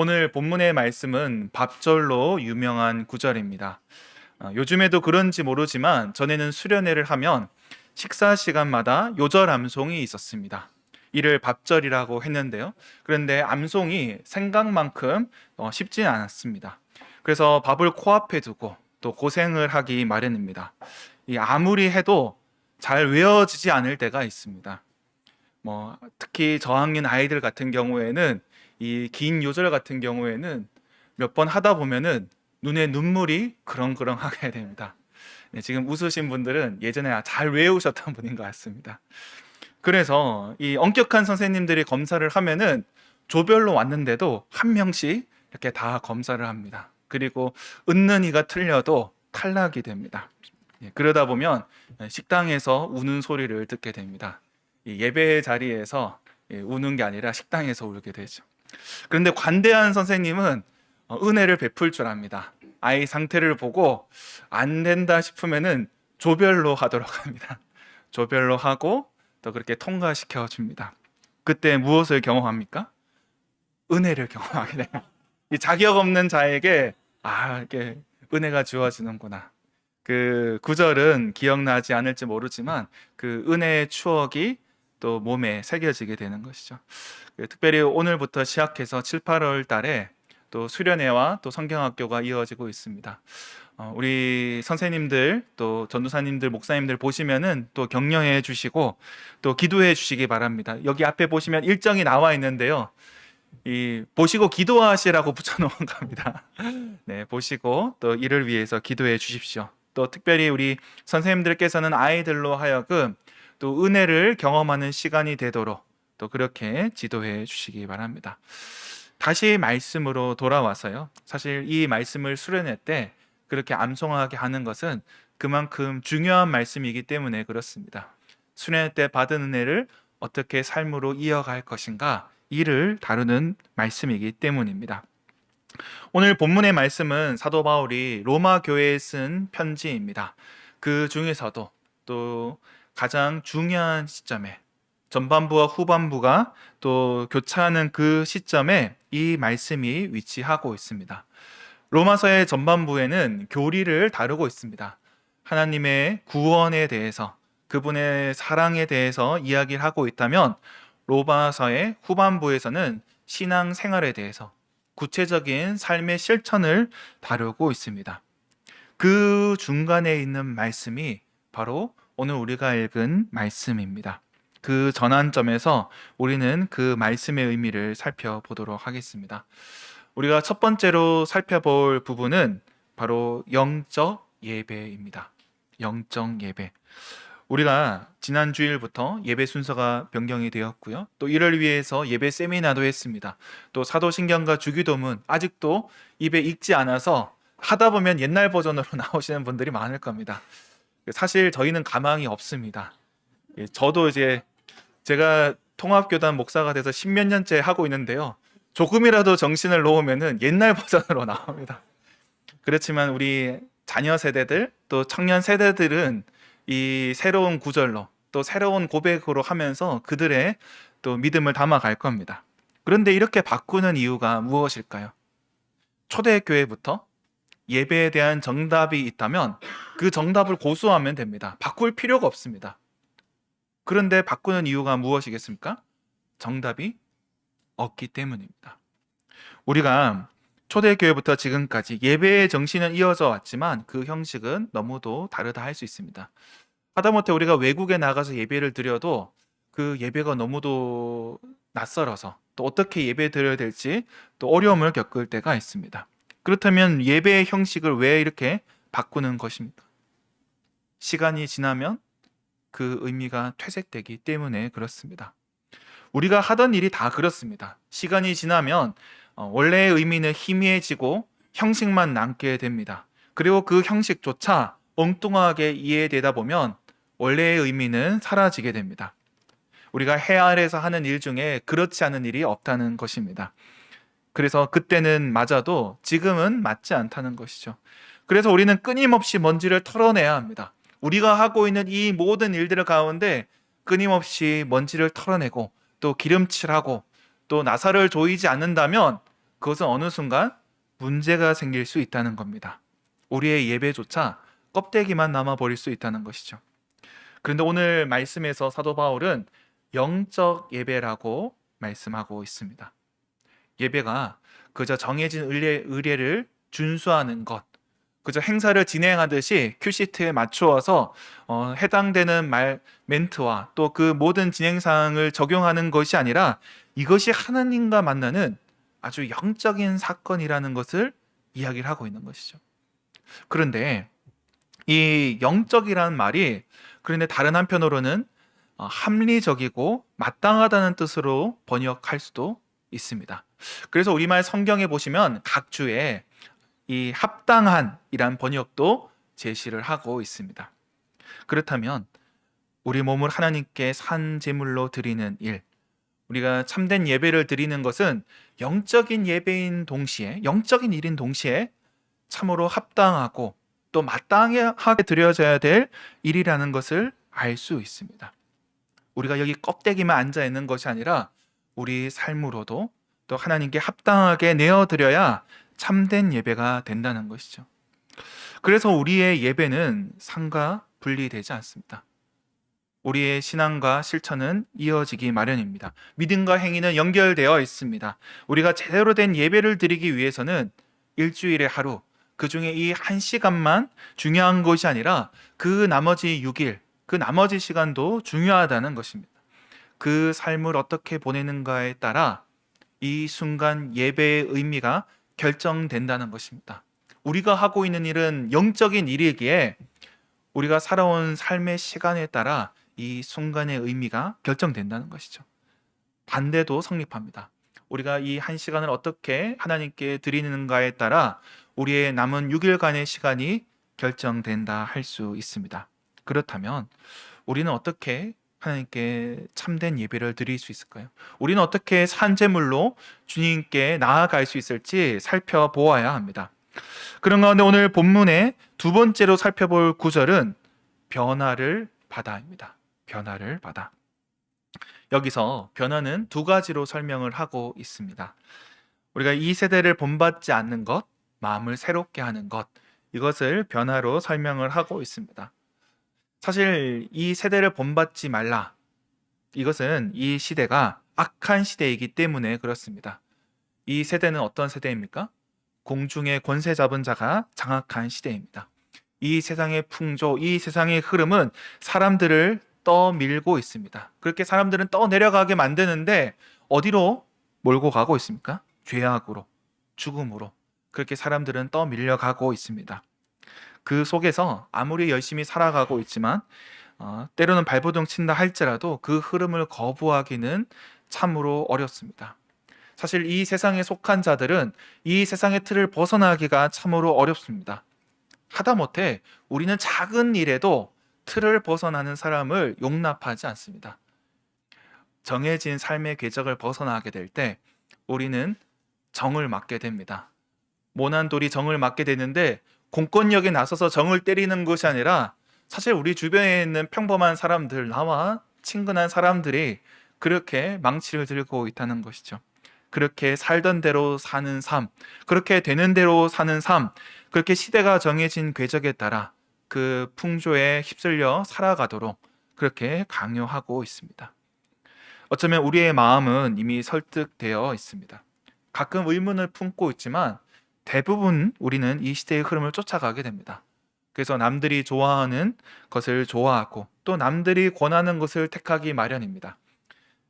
오늘 본문의 말씀은 밥절로 유명한 구절입니다. 어, 요즘에도 그런지 모르지만 전에는 수련회를 하면 식사 시간마다 요절 암송이 있었습니다. 이를 밥절이라고 했는데요. 그런데 암송이 생각만큼 어, 쉽지 않았습니다. 그래서 밥을 코앞에 두고 또 고생을 하기 마련입니다. 이 아무리 해도 잘 외워지지 않을 때가 있습니다. 뭐 특히 저학년 아이들 같은 경우에는 이 긴 요절 같은 경우에는 몇 번 하다 보면은 눈에 눈물이 그렁그렁하게 됩니다. 네, 지금 웃으신 분들은 예전에 잘 외우셨던 분인 것 같습니다. 그래서 이 엄격한 선생님들이 검사를 하면은 조별로 왔는데도 한 명씩 이렇게 다 검사를 합니다. 그리고 은는이가 틀려도 탈락이 됩니다. 예, 그러다 보면 식당에서 우는 소리를 듣게 됩니다. 이 예배 자리에서 예, 우는 게 아니라 식당에서 울게 되죠. 그런데 관대한 선생님은 어, 은혜를 베풀 줄 압니다. 아이 상태를 보고 안 된다 싶으면은 조별로 하도록 합니다. 조별로 하고 또 그렇게 통과시켜 줍니다. 그때 무엇을 경험합니까? 은혜를 경험하게 돼요. 이 자격 없는 자에게 아 이렇게 은혜가 주어지는구나. 그 구절은 기억나지 않을지 모르지만 그 은혜의 추억이 또 몸에 새겨지게 되는 것이죠. 그 특별히 오늘부터 시작해서 7, 8월 달에 또 수련회와 또 성경학교가 이어지고 있습니다. 어, 우리 선생님들 또 전도사님들 목사님들 보시면은 또 격려해 주시고 또 기도해 주시기 바랍니다. 여기 앞에 보시면 일정이 나와 있는데요. 이 보시고 기도하시라고 붙여놓은 겁니다. 네, 보시고 또 이를 위해서 기도해 주십시오. 또 특별히 우리 선생님들께서는 아이들로 하여금 또 은혜를 경험하는 시간이 되도록 또 그렇게 지도해 주시기 바랍니다. 다시 말씀으로 돌아와서요. 사실 이 말씀을 수련회 때 그렇게 암송하게 하는 것은 그만큼 중요한 말씀이기 때문에 그렇습니다. 수련회 때 받은 은혜를 어떻게 삶으로 이어갈 것인가 이를 다루는 말씀이기 때문입니다. 오늘 본문의 말씀은 사도 바울이 로마 교회에 쓴 편지입니다. 그 중에서도 또 가장 중요한 시점에 전반부와 후반부가 또 교차하는 그 시점에 이 말씀이 위치하고 있습니다. 로마서의 전반부에는 교리를 다루고 있습니다. 하나님의 구원에 대해서 그분의 사랑에 대해서 이야기를 하고 있다면 로마서의 후반부에서는 신앙 생활에 대해서 구체적인 삶의 실천을 다루고 있습니다. 그 중간에 있는 말씀이 바로 오늘 우리가 읽은 말씀입니다. 그 전환점에서 우리는 그 말씀의 의미를 살펴보도록 하겠습니다. 우리가 첫 번째로 살펴볼 부분은 바로 영적 예배입니다. 영적 예배. 우리가 지난 주일부터 예배 순서가 변경이 되었고요. 또 이를 위해서 예배 세미나도 했습니다. 또 사도신경과 주기도문 아직도 입에 익지 않아서 하다 보면 옛날 버전으로 나오시는 분들이 많을 겁니다. 사실 저희는 가망이 없습니다. 예, 저도 이제 제가 통합교단 목사가 돼서 십몇 년째 하고 있는데요. 조금이라도 정신을 놓으면은 옛날 버전으로 나옵니다. 그렇지만 우리 자녀 세대들 또 청년 세대들은 이 새로운 구절로 또 새로운 고백으로 하면서 그들의 또 믿음을 담아갈 겁니다. 그런데 이렇게 바꾸는 이유가 무엇일까요? 초대교회부터 예배에 대한 정답이 있다면 그 정답을 고수하면 됩니다. 바꿀 필요가 없습니다. 그런데 바꾸는 이유가 무엇이겠습니까? 정답이 없기 때문입니다. 우리가 초대교회부터 지금까지 예배의 정신은 이어져 왔지만 그 형식은 너무도 다르다 할 수 있습니다. 하다못해 우리가 외국에 나가서 예배를 드려도 그 예배가 너무도 낯설어서 또 어떻게 예배 드려야 될지 또 어려움을 겪을 때가 있습니다. 그렇다면 예배의 형식을 왜 이렇게 바꾸는 것입니까? 시간이 지나면 그 의미가 퇴색되기 때문에 그렇습니다. 우리가 하던 일이 다 그렇습니다. 시간이 지나면 어, 원래의 의미는 희미해지고 형식만 남게 됩니다. 그리고 그 형식조차 엉뚱하게 이해되다 보면 원래의 의미는 사라지게 됩니다. 우리가 해 아래에서 하는 일 중에 그렇지 않은 일이 없다는 것입니다. 그래서 그때는 맞아도 지금은 맞지 않다는 것이죠. 그래서 우리는 끊임없이 먼지를 털어내야 합니다. 우리가 하고 있는 이 모든 일들 가운데 끊임없이 먼지를 털어내고 또 기름칠하고 또 나사를 조이지 않는다면 그것은 어느 순간 문제가 생길 수 있다는 겁니다. 우리의 예배조차 껍데기만 남아 버릴 수 있다는 것이죠. 그런데 오늘 말씀에서 사도 바울은 영적 예배라고 말씀하고 있습니다. 예배가 그저 정해진 의례, 의례를 준수하는 것, 그저 행사를 진행하듯이 큐시트에 맞추어서 어, 해당되는 말 멘트와 또 그 모든 진행 사항을 적용하는 것이 아니라 이것이 하나님과 만나는 아주 영적인 사건이라는 것을 이야기를 하고 있는 것이죠. 그런데 이 영적이라는 말이 그런데 다른 한편으로는 어, 합리적이고 마땅하다는 뜻으로 번역할 수도 있습니다. 그래서 우리말 성경에 보시면 각 주에 이 합당한이란 번역도 제시를 하고 있습니다. 그렇다면 우리 몸을 하나님께 산 제물로 드리는 일, 우리가 참된 예배를 드리는 것은 영적인 예배인 동시에 영적인 일인 동시에 참으로 합당하고 또 마땅하게 드려져야 될 일이라는 것을 알 수 있습니다. 우리가 여기 껍데기만 앉아 있는 것이 아니라 우리 삶으로도 또 하나님께 합당하게 내어 드려야 참된 예배가 된다는 것이죠. 그래서 우리의 예배는 상과 분리되지 않습니다. 우리의 신앙과 실천은 이어지기 마련입니다. 믿음과 행위는 연결되어 있습니다. 우리가 제대로 된 예배를 드리기 위해서는 일주일에 하루, 그 중에 이 한 시간만 중요한 것이 아니라 그 나머지 6일, 그 나머지 시간도 중요하다는 것입니다. 그 삶을 어떻게 보내는가에 따라 이 순간 예배의 의미가 결정된다는 것입니다. 우리가 하고 있는 일은 영적인 일이기에 우리가 살아온 삶의 시간에 따라 이 순간의 의미가 결정된다는 것이죠. 반대도 성립합니다. 우리가 이 한 시간을 어떻게 하나님께 드리는가에 따라 우리의 남은 6일간의 시간이 결정된다 할 수 있습니다. 그렇다면 우리는 어떻게 하나님께 참된 예배를 드릴 수 있을까요? 우리는 어떻게 산재물로 주님께 나아갈 수 있을지 살펴보아야 합니다. 그런 가운데 오늘 본문의 두 번째로 살펴볼 구절은 변화를 받아입니다. 변화를 받아. 여기서 변화는 두 가지로 설명을 하고 있습니다. 우리가 이 세대를 본받지 않는 것, 마음을 새롭게 하는 것, 이것을 변화로 설명을 하고 있습니다. 사실 이 세대를 본받지 말라. 이것은 이 시대가 악한 시대이기 때문에 그렇습니다. 이 세대는 어떤 세대입니까? 공중의 권세 잡은 자가 장악한 시대입니다. 이 세상의 풍조, 이 세상의 흐름은 사람들을 떠밀고 있습니다. 그렇게 사람들은 떠내려가게 만드는데 어디로 몰고 가고 있습니까? 죄악으로, 죽음으로. 그렇게 사람들은 떠밀려가고 있습니다. 그 속에서 아무리 열심히 살아가고 있지만 어, 때로는 발버둥 친다 할지라도 그 흐름을 거부하기는 참으로 어렵습니다. 사실 이 세상에 속한 자들은 이 세상의 틀을 벗어나기가 참으로 어렵습니다. 하다못해 우리는 작은 일에도 틀을 벗어나는 사람을 용납하지 않습니다. 정해진 삶의 궤적을 벗어나게 될 때 우리는 정을 맞게 됩니다. 모난 돌이 정을 맞게 되는데 공권력에 나서서 정을 때리는 것이 아니라 사실 우리 주변에 있는 평범한 사람들, 나와 친근한 사람들이 그렇게 망치를 들고 있다는 것이죠. 그렇게 살던 대로 사는 삶, 그렇게 되는 대로 사는 삶, 그렇게 시대가 정해진 궤적에 따라 그 풍조에 휩쓸려 살아가도록 그렇게 강요하고 있습니다. 어쩌면 우리의 마음은 이미 설득되어 있습니다. 가끔 의문을 품고 있지만 대부분 우리는 이 시대의 흐름을 쫓아가게 됩니다. 그래서 남들이 좋아하는 것을 좋아하고 또 남들이 권하는 것을 택하기 마련입니다.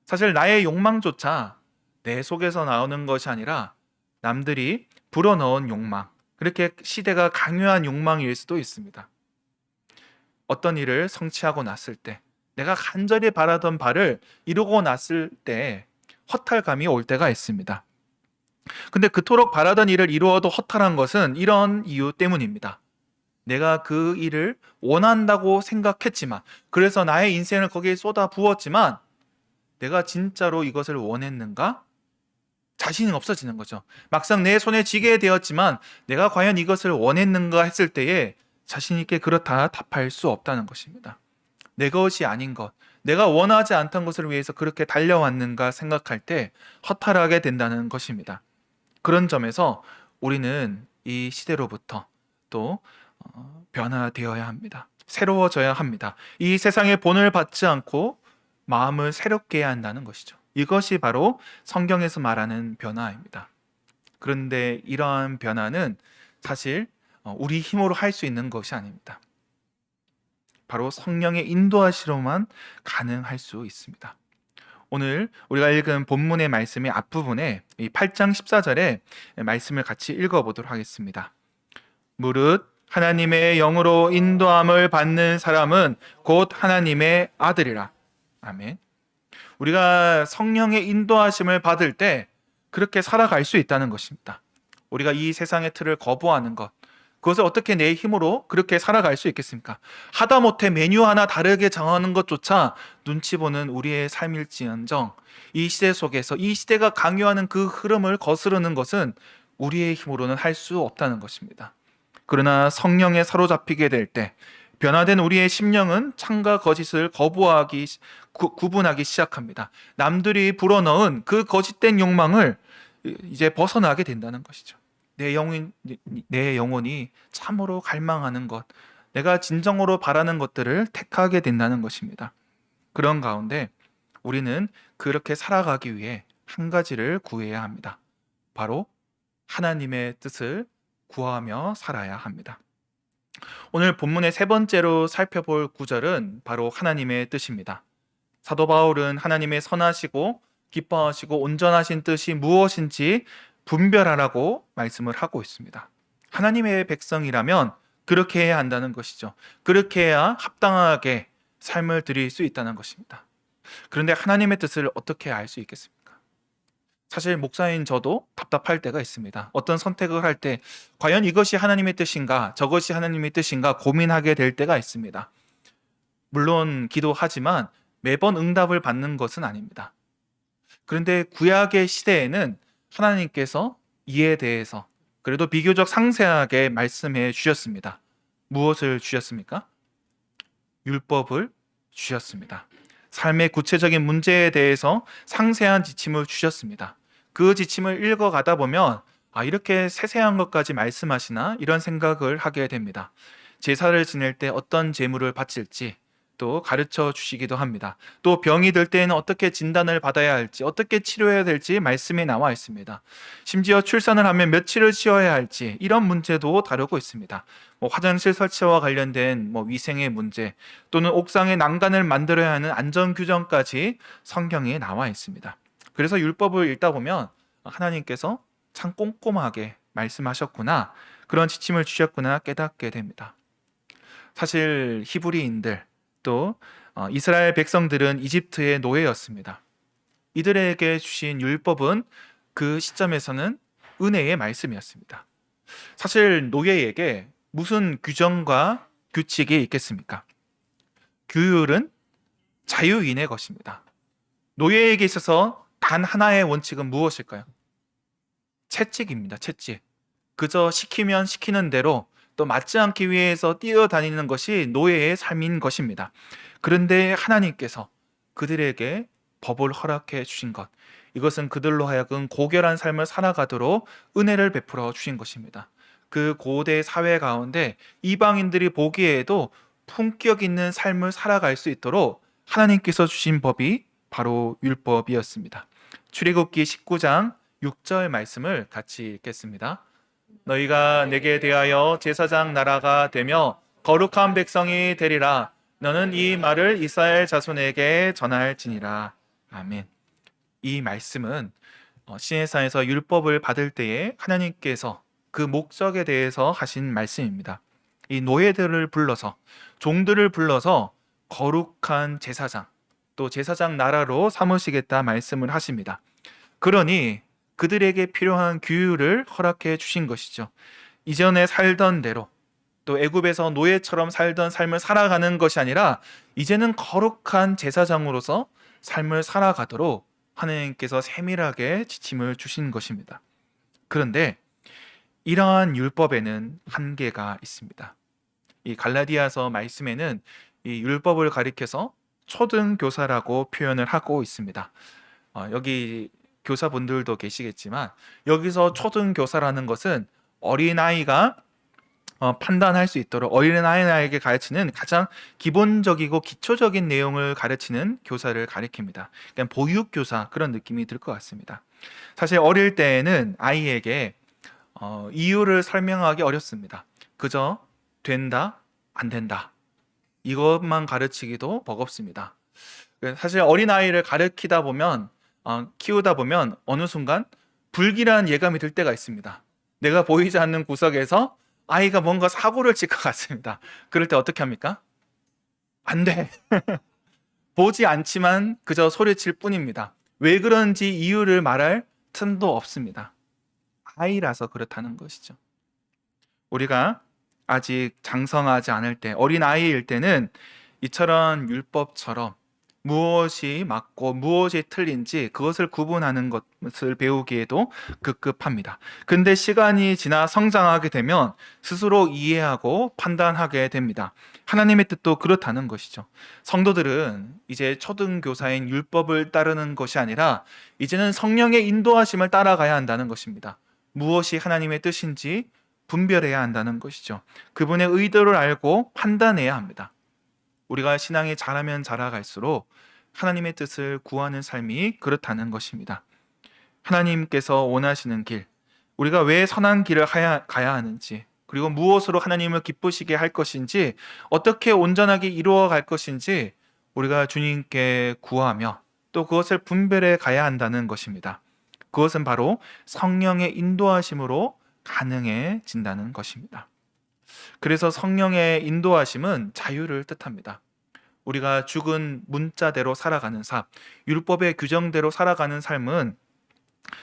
사실 나의 욕망조차 내 속에서 나오는 것이 아니라 남들이 불어넣은 욕망, 그렇게 시대가 강요한 욕망일 수도 있습니다. 어떤 일을 성취하고 났을 때, 내가 간절히 바라던 바를 이루고 났을 때 허탈감이 올 때가 있습니다. 근데 그토록 바라던 일을 이루어도 허탈한 것은 이런 이유 때문입니다. 내가 그 일을 원한다고 생각했지만, 그래서 나의 인생을 거기에 쏟아 부었지만, 내가 진짜로 이것을 원했는가? 자신이 없어지는 거죠. 막상 내 손에 쥐게 되었지만, 내가 과연 이것을 원했는가 했을 때에 자신있게 그렇다 답할 수 없다는 것입니다. 내 것이 아닌 것, 내가 원하지 않던 것을 위해서 그렇게 달려왔는가 생각할 때 허탈하게 된다는 것입니다. 그런 점에서 우리는 이 시대로부터 또 어, 변화되어야 합니다. 새로워져야 합니다. 이 세상의 본을 받지 않고 마음을 새롭게 해야 한다는 것이죠. 이것이 바로 성경에서 말하는 변화입니다. 그런데 이러한 변화는 사실 어, 우리 힘으로 할 수 있는 것이 아닙니다. 바로 성령의 인도하시로만 가능할 수 있습니다. 오늘 우리가 읽은 본문의 말씀의 앞부분에 이 8장 14절에 말씀을 같이 읽어 보도록 하겠습니다. 무릇 하나님의 영으로 인도함을 받는 사람은 곧 하나님의 아들이라. 아멘. 우리가 성령의 인도하심을 받을 때 그렇게 살아갈 수 있다는 것입니다. 우리가 이 세상의 틀을 거부하는 것, 그것을 어떻게 내 힘으로 그렇게 살아갈 수 있겠습니까? 하다못해 메뉴 하나 다르게 정하는 것조차 눈치 보는 우리의 삶일지언정 이 시대 속에서 이 시대가 강요하는 그 흐름을 거스르는 것은 우리의 힘으로는 할 수 없다는 것입니다. 그러나 성령에 사로잡히게 될 때 변화된 우리의 심령은 참과 거짓을 거부하기 구, 구분하기 시작합니다. 남들이 불어넣은 그 거짓된 욕망을 이제 벗어나게 된다는 것이죠. 내 영혼 내 영혼이 참으로 갈망하는 것, 내가 진정으로 바라는 것들을 택하게 된다는 것입니다. 그런 가운데 우리는 그렇게 살아가기 위해 한 가지를 구해야 합니다. 바로 하나님의 뜻을 구하며 살아야 합니다. 오늘 본문의 세 번째로 살펴볼 구절은 바로 하나님의 뜻입니다. 사도 바울은 하나님의 선하시고 기뻐하시고 온전하신 뜻이 무엇인지 분별하라고 말씀을 하고 있습니다. 하나님의 백성이라면 그렇게 해야 한다는 것이죠. 그렇게 해야 합당하게 삶을 드릴 수 있다는 것입니다. 그런데 하나님의 뜻을 어떻게 알 수 있겠습니까? 사실 목사인 저도 답답할 때가 있습니다. 어떤 선택을 할 때 과연 이것이 하나님의 뜻인가, 저것이 하나님의 뜻인가 고민하게 될 때가 있습니다. 물론 기도하지만 매번 응답을 받는 것은 아닙니다. 그런데 구약의 시대에는 하나님께서 이에 대해서 그래도 비교적 상세하게 말씀해 주셨습니다. 무엇을 주셨습니까? 율법을 주셨습니다. 삶의 구체적인 문제에 대해서 상세한 지침을 주셨습니다. 그 지침을 읽어가다 보면 아, 이렇게 세세한 것까지 말씀하시나 이런 생각을 하게 됩니다. 제사를 지낼 때 어떤 제물을 바칠지, 또 가르쳐 주시기도 합니다. 또 병이 들 때에는 어떻게 진단을 받아야 할지, 어떻게 치료해야 될지 말씀에 나와 있습니다. 심지어 출산을 하면 며칠을 쉬어야 할지 이런 문제도 다루고 있습니다. 뭐 화장실 설치와 관련된 뭐 위생의 문제 또는 옥상에 난간을 만들어야 하는 안전 규정까지 성경에 나와 있습니다. 그래서 율법을 읽다 보면 하나님께서 참 꼼꼼하게 말씀하셨구나 그런 지침을 주셨구나 깨닫게 됩니다. 사실 히브리인들 또 어, 이스라엘 백성들은 이집트의 노예였습니다. 이들에게 주신 율법은 그 시점에서는 은혜의 말씀이었습니다. 사실 노예에게 무슨 규정과 규칙이 있겠습니까? 규율은 자유인의 것입니다. 노예에게 있어서 단 하나의 원칙은 무엇일까요? 채찍입니다. 채찍. 그저 시키면 시키는 대로 또 맞지 않기 위해서 뛰어다니는 것이 노예의 삶인 것입니다. 그런데 하나님께서 그들에게 법을 허락해 주신 것, 이것은 그들로 하여금 고결한 삶을 살아가도록 은혜를 베풀어 주신 것입니다. 그 고대 사회 가운데 이방인들이 보기에도 품격 있는 삶을 살아갈 수 있도록 하나님께서 주신 법이 바로 율법이었습니다. 출애굽기 19장 6절 말씀을 같이 읽겠습니다. 너희가 내게 대하여 제사장 나라가 되며 거룩한 백성이 되리라. 너는 이 말을 이스라엘 자손에게 전할지니라. 아멘. 이 말씀은 어, 시내산에서 율법을 받을 때에 하나님께서 그 목적에 대해서 하신 말씀입니다. 이 노예들을 불러서 종들을 불러서 거룩한 제사장 또 제사장 나라로 삼으시겠다 말씀을 하십니다. 그러니 그들에게 필요한 규율을 허락해 주신 것이죠. 이전에 살던 대로 또 애굽에서 노예처럼 살던 삶을 살아가는 것이 아니라 이제는 거룩한 제사장으로서 삶을 살아가도록 하나님께서 세밀하게 지침을 주신 것입니다. 그런데 이러한 율법에는 한계가 있습니다. 이 갈라디아서 말씀에는 이 율법을 가리켜서 초등 교사라고 표현을 하고 있습니다. 어, 여기 교사분들도 계시겠지만 여기서 초등 교사라는 것은 어린 아이가 어, 판단할 수 있도록 어린아이에게 가르치는 가장 기본적이고 기초적인 내용을 가르치는 교사를 가리킵니다. 그냥 보육교사 그런 느낌이 들 것 같습니다. 사실 어릴 때에는 아이에게 어, 이유를 설명하기 어렵습니다. 그저 된다, 안 된다. 이것만 가르치기도 버겁습니다. 사실 어린아이를 가르치다 보면, 어, 키우다 보면 어느 순간 불길한 예감이 들 때가 있습니다. 내가 보이지 않는 구석에서 아이가 뭔가 사고를 칠 것 같습니다. 그럴 때 어떻게 합니까? 안 돼. 보지 않지만 그저 소리칠 뿐입니다. 왜 그런지 이유를 말할 틈도 없습니다. 아이라서 그렇다는 것이죠. 우리가 아직 장성하지 않을 때, 어린 아이일 때는 이처럼 율법처럼 무엇이 맞고 무엇이 틀린지 그것을 구분하는 것을 배우기에도 급급합니다. 근데 시간이 지나 성장하게 되면 스스로 이해하고 판단하게 됩니다. 하나님의 뜻도 그렇다는 것이죠. 성도들은 이제 초등교사인 율법을 따르는 것이 아니라 이제는 성령의 인도하심을 따라가야 한다는 것입니다. 무엇이 하나님의 뜻인지 분별해야 한다는 것이죠. 그분의 의도를 알고 판단해야 합니다. 우리가 신앙이 자라면 자라갈수록 하나님의 뜻을 구하는 삶이 그렇다는 것입니다. 하나님께서 원하시는 길, 우리가 왜 선한 길을 가야 하는지, 그리고 무엇으로 하나님을 기쁘시게 할 것인지, 어떻게 온전하게 이루어 갈 것인지 우리가 주님께 구하며 또 그것을 분별해 가야 한다는 것입니다. 그것은 바로 성령의 인도하심으로 가능해진다는 것입니다. 그래서 성령의 인도하심은 자유를 뜻합니다. 우리가 죽은 문자대로 살아가는 삶, 율법의 규정대로 살아가는 삶은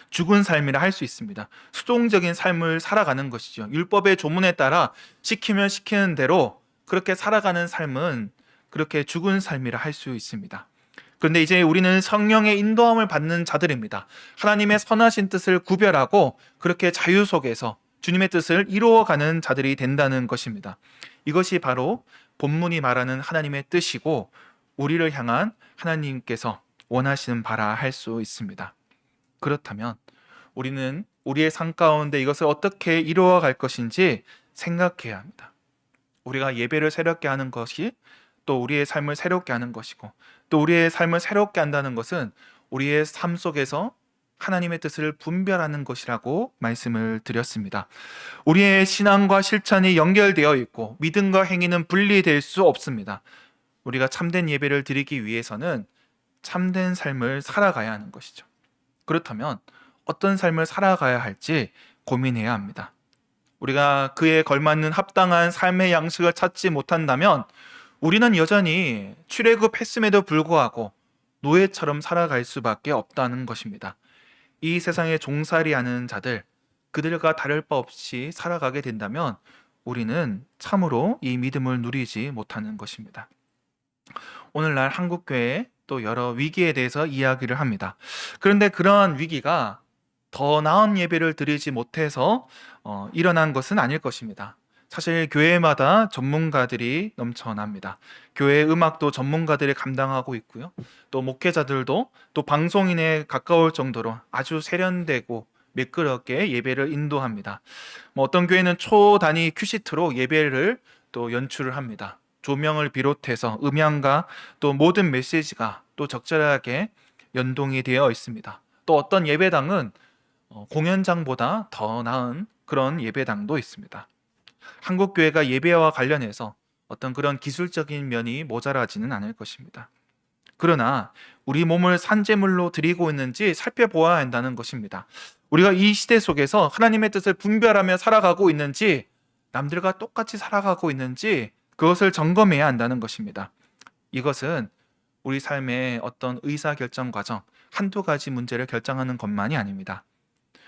죽은 삶이라 할 수 있습니다. 수동적인 삶을 살아가는 것이죠. 율법의 조문에 따라 시키면 시키는 대로 그렇게 살아가는 삶은 그렇게 죽은 삶이라 할 수 있습니다. 그런데 이제 우리는 성령의 인도함을 받는 자들입니다. 하나님의 선하신 뜻을 구별하고 그렇게 자유 속에서 주님의 뜻을 이루어가는 자들이 된다는 것입니다. 이것이 바로 본문이 말하는 하나님의 뜻이고 우리를 향한 하나님께서 원하시는 바라 할 수 있습니다. 그렇다면 우리는 우리의 삶 가운데 이것을 어떻게 이루어 갈 것인지 생각해야 합니다. 우리가 예배를 새롭게 하는 것이 또 우리의 삶을 새롭게 하는 것이고 또 우리의 삶을 새롭게 한다는 것은 우리의 삶 속에서 하나님의 뜻을 분별하는 것이라고 말씀을 드렸습니다. 우리의 신앙과 실천이 연결되어 있고 믿음과 행위는 분리될 수 없습니다. 우리가 참된 예배를 드리기 위해서는 참된 삶을 살아가야 하는 것이죠. 그렇다면 어떤 삶을 살아가야 할지 고민해야 합니다. 우리가 그에 걸맞는 합당한 삶의 양식을 찾지 못한다면 우리는 여전히 출애굽했음에도 불구하고 노예처럼 살아갈 수밖에 없다는 것입니다. 이 세상에 종살이하는 자들 그들과 다를 바 없이 살아가게 된다면 우리는 참으로 이 믿음을 누리지 못하는 것입니다. 오늘날 한국 교회 또 여러 위기에 대해서 이야기를 합니다. 그런데 그러한 위기가 더 나은 예배를 드리지 못해서 어, 일어난 것은 아닐 것입니다. 사실 교회마다 전문가들이 넘쳐납니다. 교회 음악도 전문가들이 감당하고 있고요. 또 목회자들도 또 방송인에 가까울 정도로 아주 세련되고 매끄럽게 예배를 인도합니다. 뭐 어떤 교회는 초 단위 큐시트로 예배를 또 연출을 합니다. 조명을 비롯해서 음향과 또 모든 메시지가 또 적절하게 연동이 되어 있습니다. 또 어떤 예배당은 어, 공연장보다 더 나은 그런 예배당도 있습니다. 한국 교회가 예배와 관련해서 어떤 그런 기술적인 면이 모자라지는 않을 것입니다. 그러나 우리 몸을 산재물로 드리고 있는지 살펴보아야 한다는 것입니다. 우리가 이 시대 속에서 하나님의 뜻을 분별하며 살아가고 있는지 남들과 똑같이 살아가고 있는지 그것을 점검해야 한다는 것입니다. 이것은 우리 삶의 어떤 의사 결정 과정 한두 가지 문제를 결정하는 것만이 아닙니다.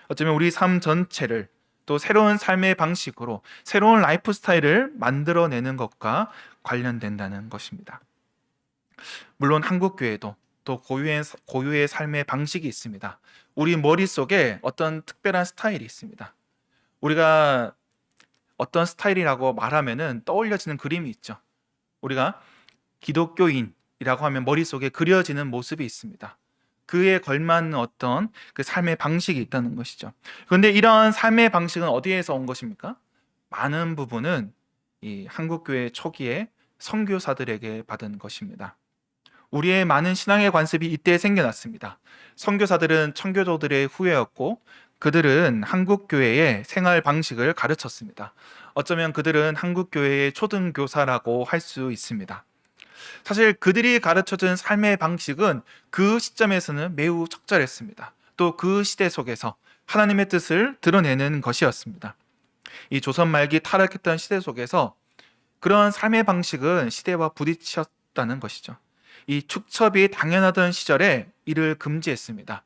어쩌면 우리 삶 전체를 또 새로운 삶의 방식으로 새로운 라이프 스타일을 만들어내는 것과 관련된다는 것입니다. 물론 한국 교회도 또 고유의, 고유의 삶의 방식이 있습니다. 우리 머릿속에 어떤 특별한 스타일이 있습니다. 우리가 어떤 스타일이라고 말하면은 떠올려지는 그림이 있죠. 우리가 기독교인이라고 하면 머릿속에 그려지는 모습이 있습니다. 그에 걸맞는 어떤 그 삶의 방식이 있다는 것이죠. 그런데 이러한 삶의 방식은 어디에서 온 것입니까? 많은 부분은 이 한국 교회 초기에 선교사들에게 받은 것입니다. 우리의 많은 신앙의 관습이 이때 생겨났습니다. 선교사들은 청교도들의 후예였고 그들은 한국 교회의 생활 방식을 가르쳤습니다. 어쩌면 그들은 한국 교회의 초등 교사라고 할 수 있습니다. 사실 그들이 가르쳐준 삶의 방식은 그 시점에서는 매우 적절했습니다. 또 그 시대 속에서 하나님의 뜻을 드러내는 것이었습니다. 이 조선 말기 타락했던 시대 속에서 그런 삶의 방식은 시대와 부딪혔다는 것이죠. 이 축첩이 당연하던 시절에 이를 금지했습니다.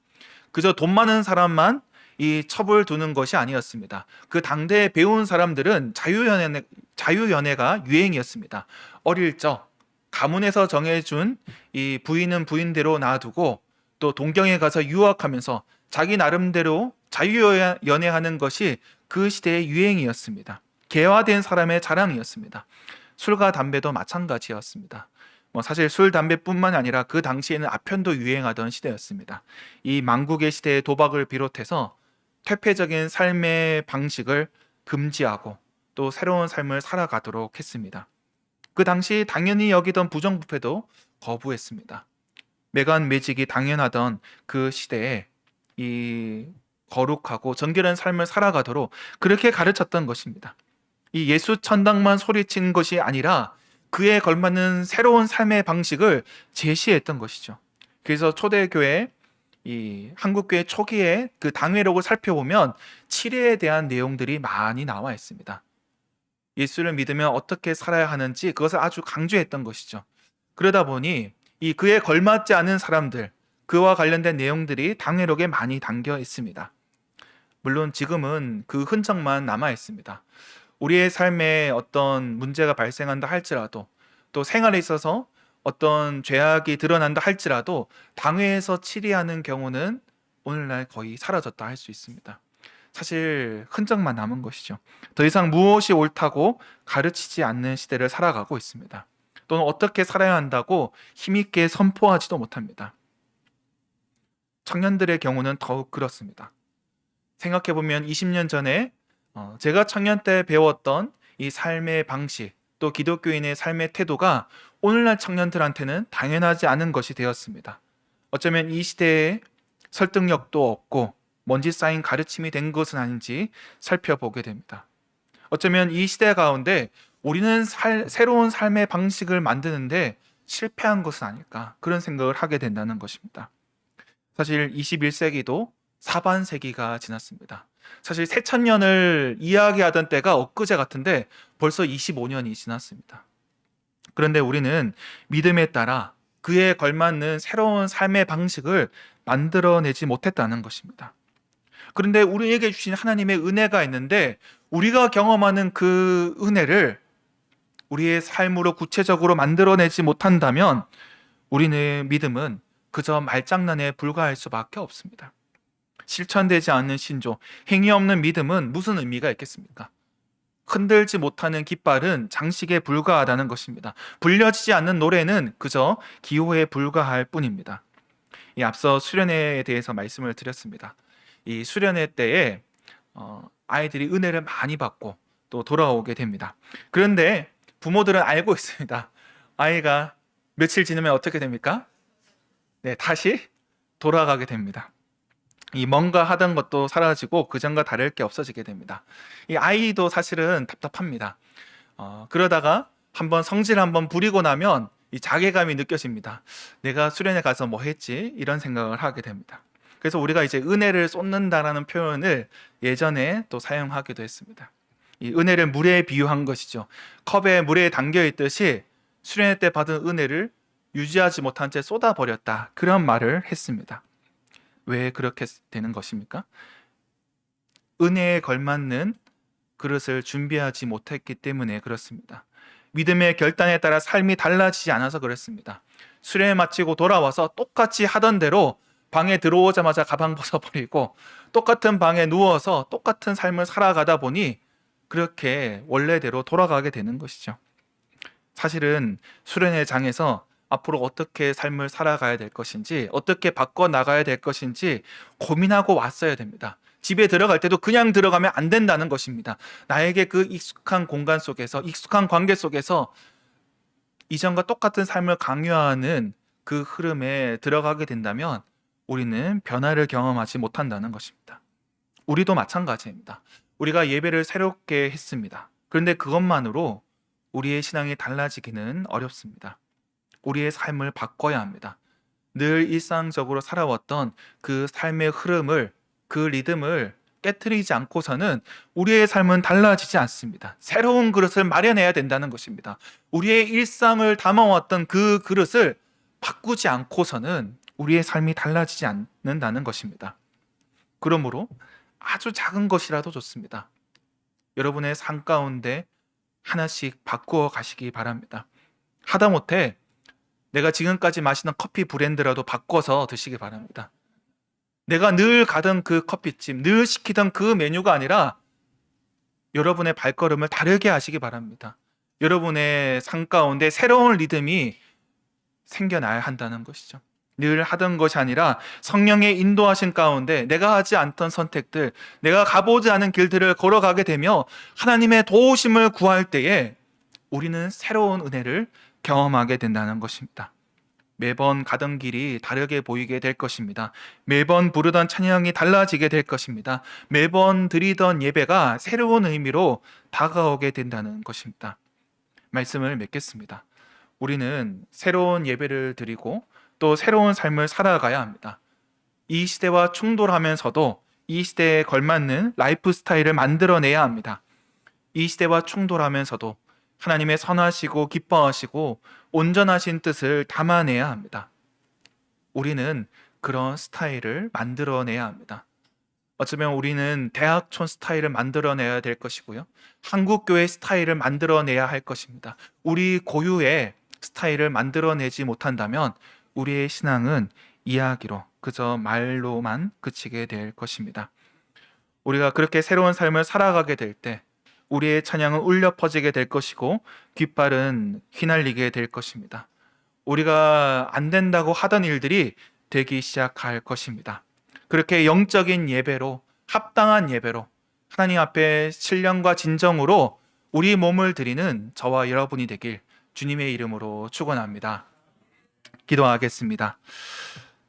그저 돈 많은 사람만 이 첩을 두는 것이 아니었습니다. 그 당대에 배운 사람들은 자유연애, 자유연애가 유행이었습니다. 어릴 적 가문에서 정해준 이 부인은 부인대로 놔두고 또 동경에 가서 유학하면서 자기 나름대로 자유연애하는 것이 그 시대의 유행이었습니다. 개화된 사람의 자랑이었습니다. 술과 담배도 마찬가지였습니다. 뭐 사실 술, 담배뿐만 아니라 그 당시에는 아편도 유행하던 시대였습니다. 이 망국의 시대의 도박을 비롯해서 퇴폐적인 삶의 방식을 금지하고 또 새로운 삶을 살아가도록 했습니다. 그 당시 당연히 여기던 부정부패도 거부했습니다. 매간 매직이 당연하던 그 시대에 이 거룩하고 정결한 삶을 살아가도록 그렇게 가르쳤던 것입니다. 이 예수 천당만 소리친 것이 아니라 그에 걸맞는 새로운 삶의 방식을 제시했던 것이죠. 그래서 초대교회 이 한국교회 초기에 그 당회록을 살펴보면 치례에 대한 내용들이 많이 나와 있습니다. 예수를 믿으면 어떻게 살아야 하는지 그것을 아주 강조했던 것이죠. 그러다 보니 이 그에 걸맞지 않은 사람들, 그와 관련된 내용들이 당회록에 많이 담겨 있습니다. 물론 지금은 그 흔적만 남아 있습니다. 우리의 삶에 어떤 문제가 발생한다 할지라도 또 생활에 있어서 어떤 죄악이 드러난다 할지라도 당회에서 치리하는 경우는 오늘날 거의 사라졌다 할 수 있습니다. 사실 흔적만 남은 것이죠. 더 이상 무엇이 옳다고 가르치지 않는 시대를 살아가고 있습니다. 또는 어떻게 살아야 한다고 힘있게 선포하지도 못합니다. 청년들의 경우는 더욱 그렇습니다. 생각해보면 20년 전에 어, 제가 청년 때 배웠던 이 삶의 방식, 또 기독교인의 삶의 태도가 오늘날 청년들한테는 당연하지 않은 것이 되었습니다. 어쩌면 이 시대에 설득력도 없고 먼지 쌓인 가르침이 된 것은 아닌지 살펴보게 됩니다. 어쩌면 이 시대 가운데 우리는 살, 새로운 삶의 방식을 만드는데 실패한 것은 아닐까 그런 생각을 하게 된다는 것입니다. 사실 21세기도 사반 세기가 지났습니다. 사실 새천년을 이야기하던 때가 엊그제 같은데 벌써 25년이 지났습니다. 그런데 우리는 믿음에 따라 그에 걸맞는 새로운 삶의 방식을 만들어내지 못했다는 것입니다. 그런데 우리에게 주신 하나님의 은혜가 있는데 우리가 경험하는 그 은혜를 우리의 삶으로 구체적으로 만들어내지 못한다면 우리의 믿음은 그저 말장난에 불과할 수밖에 없습니다. 실천되지 않는 신조, 행위 없는 믿음은 무슨 의미가 있겠습니까? 흔들지 못하는 깃발은 장식에 불과하다는 것입니다. 불려지지 않는 노래는 그저 기호에 불과할 뿐입니다. 이 앞서 수련회에 대해서 말씀을 드렸습니다. 이 수련회 때에 어, 아이들이 은혜를 많이 받고 또 돌아오게 됩니다. 그런데 부모들은 알고 있습니다. 아이가 며칠 지나면 어떻게 됩니까? 네, 다시 돌아가게 됩니다. 이 뭔가 하던 것도 사라지고 그전과 다를 게 없어지게 됩니다. 이 아이도 사실은 답답합니다. 어, 그러다가 한번 성질 한번 부리고 나면 이 자괴감이 느껴집니다. 내가 수련회 가서 뭐 했지? 이런 생각을 하게 됩니다. 그래서 우리가 이제 은혜를 쏟는다라는 표현을 예전에 또 사용하기도 했습니다. 이 은혜를 물에 비유한 것이죠. 컵에 물에 담겨 있듯이 수련회 때 받은 은혜를 유지하지 못한 채 쏟아 버렸다. 그런 말을 했습니다. 왜 그렇게 되는 것입니까? 은혜에 걸맞는 그릇을 준비하지 못했기 때문에 그렇습니다. 믿음의 결단에 따라 삶이 달라지지 않아서 그렇습니다. 수련회 마치고 돌아와서 똑같이 하던 대로 방에 들어오자마자 가방 벗어버리고 똑같은 방에 누워서 똑같은 삶을 살아가다 보니 그렇게 원래대로 돌아가게 되는 것이죠. 사실은 수련회 장에서 앞으로 어떻게 삶을 살아가야 될 것인지, 어떻게 바꿔 나가야 될 것인지 고민하고 왔어야 됩니다. 집에 들어갈 때도 그냥 들어가면 안 된다는 것입니다. 나에게 그 익숙한 공간 속에서, 익숙한 관계 속에서 이전과 똑같은 삶을 강요하는 그 흐름에 들어가게 된다면 우리는 변화를 경험하지 못한다는 것입니다. 우리도 마찬가지입니다. 우리가 예배를 새롭게 했습니다. 그런데 그것만으로 우리의 신앙이 달라지기는 어렵습니다. 우리의 삶을 바꿔야 합니다. 늘 일상적으로 살아왔던 그 삶의 흐름을, 그 리듬을 깨뜨리지 않고서는 우리의 삶은 달라지지 않습니다. 새로운 그릇을 마련해야 된다는 것입니다. 우리의 일상을 담아왔던 그 그릇을 바꾸지 않고서는 우리의 삶이 달라지지 않는다는 것입니다. 그러므로 아주 작은 것이라도 좋습니다. 여러분의 삶 가운데 하나씩 바꾸어 가시기 바랍니다. 하다못해 내가 지금까지 마시는 커피 브랜드라도 바꿔서 드시기 바랍니다. 내가 늘 가던 그 커피집, 늘 시키던 그 메뉴가 아니라 여러분의 발걸음을 다르게 하시기 바랍니다. 여러분의 삶 가운데 새로운 리듬이 생겨나야 한다는 것이죠. 늘 하던 것이 아니라 성령의 인도하신 가운데 내가 하지 않던 선택들, 내가 가보지 않은 길들을 걸어가게 되며 하나님의 도우심을 구할 때에 우리는 새로운 은혜를 경험하게 된다는 것입니다. 매번 가던 길이 다르게 보이게 될 것입니다. 매번 부르던 찬양이 달라지게 될 것입니다. 매번 드리던 예배가 새로운 의미로 다가오게 된다는 것입니다. 말씀을 맺겠습니다. 우리는 새로운 예배를 드리고 또 새로운 삶을 살아가야 합니다. 이 시대와 충돌하면서도 이 시대에 걸맞는 라이프 스타일을 만들어내야 합니다. 이 시대와 충돌하면서도 하나님의 선하시고 기뻐하시고 온전하신 뜻을 담아내야 합니다. 우리는 그런 스타일을 만들어내야 합니다. 어쩌면 우리는 대학촌 스타일을 만들어내야 될 것이고요. 한국교회 스타일을 만들어내야 할 것입니다. 우리 고유의 스타일을 만들어내지 못한다면 우리의 신앙은 이야기로 그저 말로만 그치게 될 것입니다. 우리가 그렇게 새로운 삶을 살아가게 될 때 우리의 찬양은 울려 퍼지게 될 것이고 깃발은 휘날리게 될 것입니다. 우리가 안 된다고 하던 일들이 되기 시작할 것입니다. 그렇게 영적인 예배로 합당한 예배로 하나님 앞에 신령과 진정으로 우리 몸을 드리는 저와 여러분이 되길 주님의 이름으로 축원합니다. 기도하겠습니다.